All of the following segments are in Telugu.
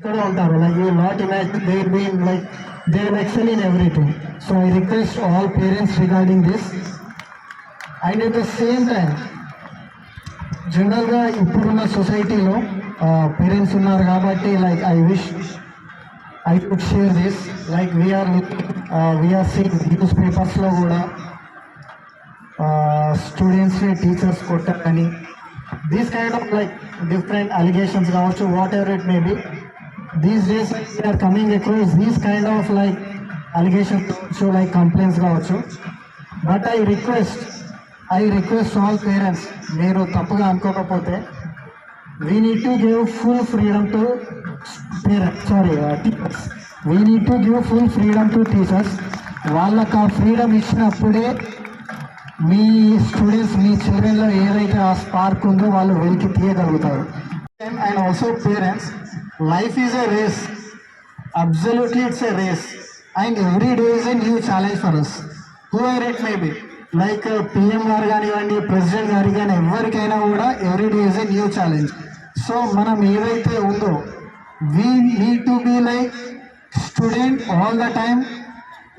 ఇక్కడే ఉంటారు like you not imagine they been like they will excel in everything so I request all parents regarding this and at the same time జనరల్గా ఇప్పుడున్న సొసైటీలో పేరెంట్స్ ఉన్నారు కాబట్టి like I wish I could share this like we are we are see news పేపర్స్లో కూడా స్టూడెంట్స్ని టీచర్స్ కొట్టని these kind of like different allegations కావచ్చు whatever it may be these days are coming across these kind of like allegation కావచ్చు లైక్ కంప్లైంట్స్ కావచ్చు but I request I request all parents మీరు తప్పుగా అనుకోకపోతే we need to give full freedom to parents sorry teachers we need to give full freedom to teachers వాళ్ళకు ఆ ఫ్రీడమ్ ఇచ్చినప్పుడే మీ స్టూడెంట్స్ మీ చిల్డ్రన్లో ఏదైతే ఆ స్పార్క్ ఉందో వాళ్ళు వెలికి తీయగలుగుతారు and also parents life is a race absolutely it's a race and every day is a new challenge for us who are it maybe like PM గారు కానివ్వండి ప్రెసిడెంట్ గారు కానీ ఎవరికైనా కూడా every day is a new challenge so మనం ఏదైతే ఉందో we need to be like student all the time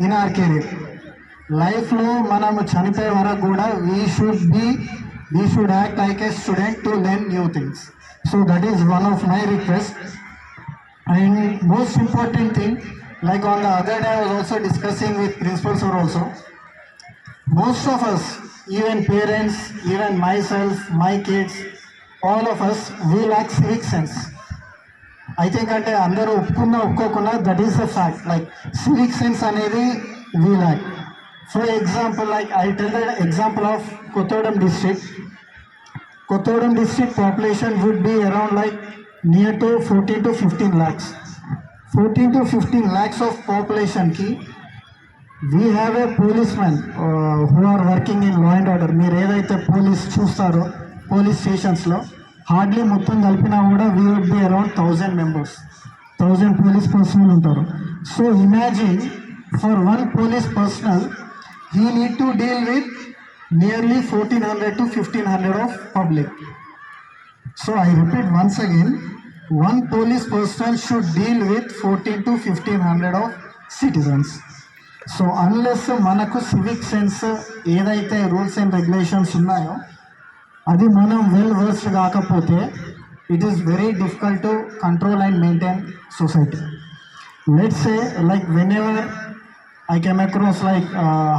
in our career లైఫ్లో మనం చనిపోయే వరకు కూడా we should be we should act like a student to learn new things so that is one of my request And most important thing, like on the other day, I was also discussing with principal sir also. Most of us, even parents, even myself, my kids, all of us, we lack civic sense. I think అంటే అందరూ ఒప్పుకున్నా ఒప్పుకోకుండా that is the fact like civic sense అనేది we lack for example like I tell the example of Kothagudem district Kothagudem district population would be around like near to fourteen to fifteen lakhs fourteen to fifteen lakhs of పాపులేషన్కి we have a policeman who are working in law and order మీరు ఏదైతే పోలీస్ చూస్తారో పోలీస్ స్టేషన్స్లో హార్డ్లీ మొత్తం కలిపినా కూడా we would be around thousand members thousand police personnel ఉంటారు so imagine for one police personnel he need to deal with nearly fourteen hundred to fifteen hundred of public so I repeat repeat once one police personnel should deal with with 14 fifteen hundred of citizens so unless మనకు సివిక్ సెన్స్ ఏదైతే రూల్స్ అండ్ రెగ్యులేషన్స్ ఉన్నాయో అది మనం వెల్ వర్స్ కాకపోతే it is very difficult to control and maintain society let's a like whenever I came across like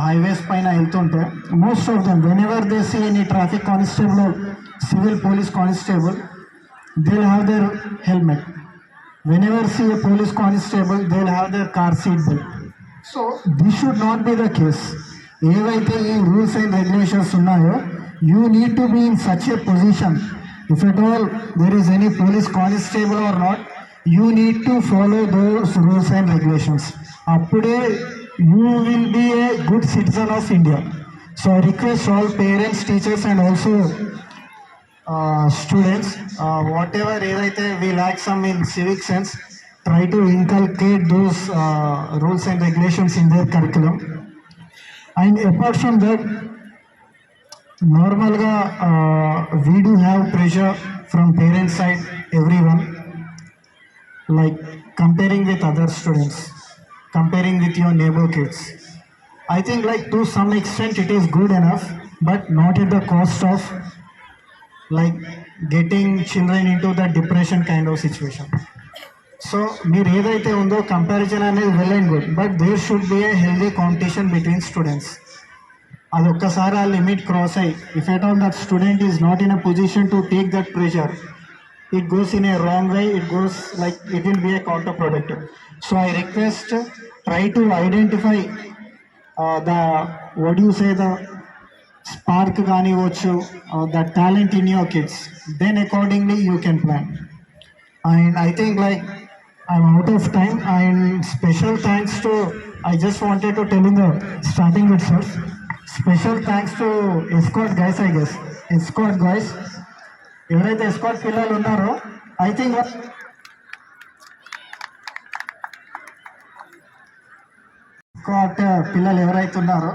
highways పైన వెళ్తుంటే most of them whenever they see any traffic constable civil police constable, they'll have their helmet. Whenever see a police constable, they'll have their car seat belt. So this should not be the case. Even rules and regulations, you need to be in such a position. If at all there is any police constable or not, you need to follow those rules and regulations. Up today, you will be a good citizen of India. So I request all parents, teachers and also students what ever ఏదైతే we lack some in civic sense try to inculcate those rules and regulations in their curriculum and apart from that నార్మల్గా we do have pressure from parents side everyone like comparing with other students, comparing with your neighbor kids. I think like to some extent it is good enough, but not at the cost of like getting children into the depression kind of situation so మీరు ఏదైతే ఉందో కంపారిజన్ అనేది well and good but there should be a healthy competition between students అది ఒక్కసారి ఆ లిమిట్ క్రాస్ అయ్యి if at all that student is not in a position to take that pressure it goes in a wrong way it goes like it will be a counter product so I request try to identify the what you say the spark కానివ్వచ్చు the talent in your kids then accordingly you can plan and I think like I'm out of time and special thanks to I just wanted to telling starting with sir special thanks to escort guys I guess escort guys ఎవరైతే ఎస్కాట్ పిల్లలు ఉన్నారో ఐ థింక్ ఎస్కాట్ పిల్లలు ఎవరైతే ఉన్నారో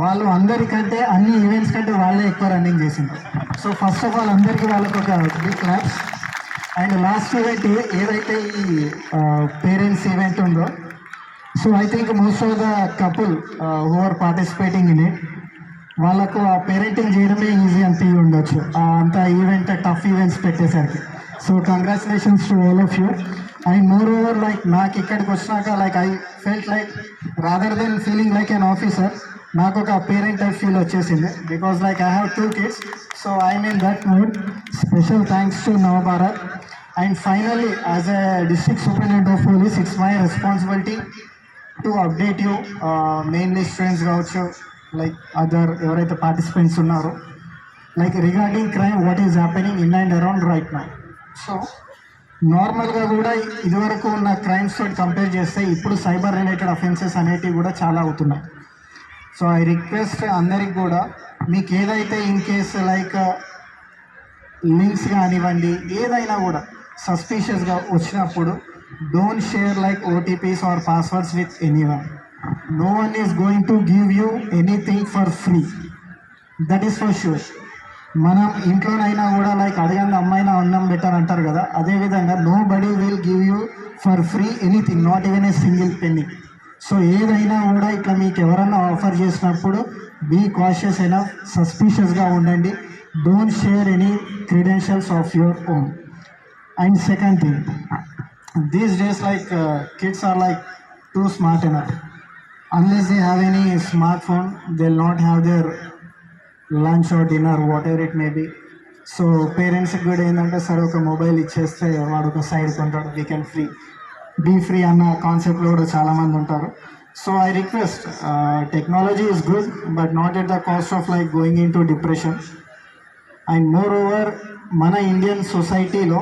వాళ్ళు అందరికంటే అన్ని ఈవెంట్స్ కంటే వాళ్ళే ఎక్కువ రన్నింగ్ చేసింది సో ఫస్ట్ ఆఫ్ ఆల్ అందరికీ వాళ్ళకు ఒక big claps and last event ఏదైతే ఈ పేరెంట్స్ ఈవెంట్ ఉందో so I think most of the couple over participating in it వాళ్ళకు ఆ పేరెంటింగ్ చేయడమే ఈజీ అంత ఉండొచ్చు అంత ఈవెంట్ టఫ్ ఈవెంట్స్ పెట్టేసరికి so congratulations to all of you and moreover like నాకు ఇక్కడికి వచ్చినాక like I felt like rather than feeling like an officer నాకు ఒక పేరెంట్ ఐ ఫీల్ వచ్చేసింది because like I have two kids so I mean that mood special thanks to Navabharat and finally as a district superintendent of police it's my responsibility to update you mainly students కావచ్చు లైక్ అదర్ ఎవరైతే పార్టిసిపెంట్స్ ఉన్నారో like regarding crime what is happening in and around right నా సో నార్మల్గా కూడా ఇదివరకు ఉన్న క్రైమ్స్ తోటి కంపేర్ చేస్తే ఇప్పుడు సైబర్ రిలేటెడ్ అఫెన్సెస్ అనేటివి కూడా చాలా అవుతున్నాయి సో ఐ రిక్వెస్ట్ అందరికి కూడా మీకు ఏదైతే ఇన్ కేస్ లైక్ లింక్స్ కానివ్వండి ఏదైనా కూడా సస్పీషియస్గా వచ్చినప్పుడు don't share like OTPs or passwords with anyone no one is going to give you anything for free that is for sure మనం ఇంట్లోనైనా కూడా లైక్ అడగండి అమ్మాయినా అన్నం బెటర్ అంటారు కదా అదేవిధంగా nobody will give you for free anything not even a single penny so ఏదైనా కూడా ఇట్లా మీకు ఎవరన్నా ఆఫర్ చేసినప్పుడు బీ కాషియస్ అయినా సస్పీషియస్గా ఉండండి don't share any credentials of your own and second thing these days like kids are like too smart enough unless they have any smart phone they not have their lunch or dinner whatever it may so పేరెంట్స్కి కూడా ఏంటంటే సరే ఒక మొబైల్ ఇచ్చేస్తే వాడు ఒక సైడ్ కొంటాడు కెన్ ఫ్రీ బీ ఫ్రీ అన్న కాన్సెప్ట్లో కూడా చాలామంది ఉంటారు so I request technology is good but not at the cost of like going into depression and moreover మన ఇండియన్ సొసైటీలో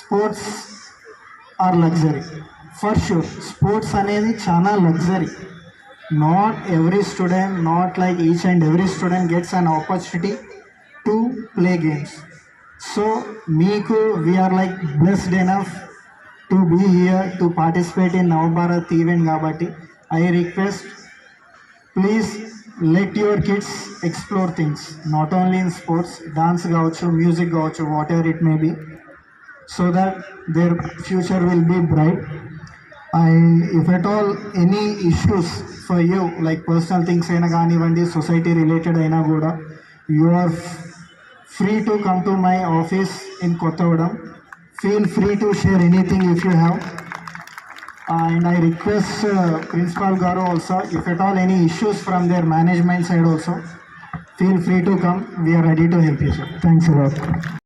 sports are luxury for sure sports అనేది చాలా luxury not every student not like each and every student gets an opportunity to play games so మీకు we are like blessed enough to be here to participate in Navabharat event కాబట్టి I request please let your kids explore things not only in sports dance కావచ్చు మ్యూజిక్ కావచ్చు whatever it may be so that their future will be bright and if at all any issues for you like personal things అయినా కానివ్వండి సొసైటీ రిలేటెడ్ అయినా కూడా you are free to come to my office in కొత్తవడం Feel free to share anything if you have. And I request uh, Principal Garu also, if at all any issues from their management side also, feel free to come. We are ready to help you, sir. Thanks a lot.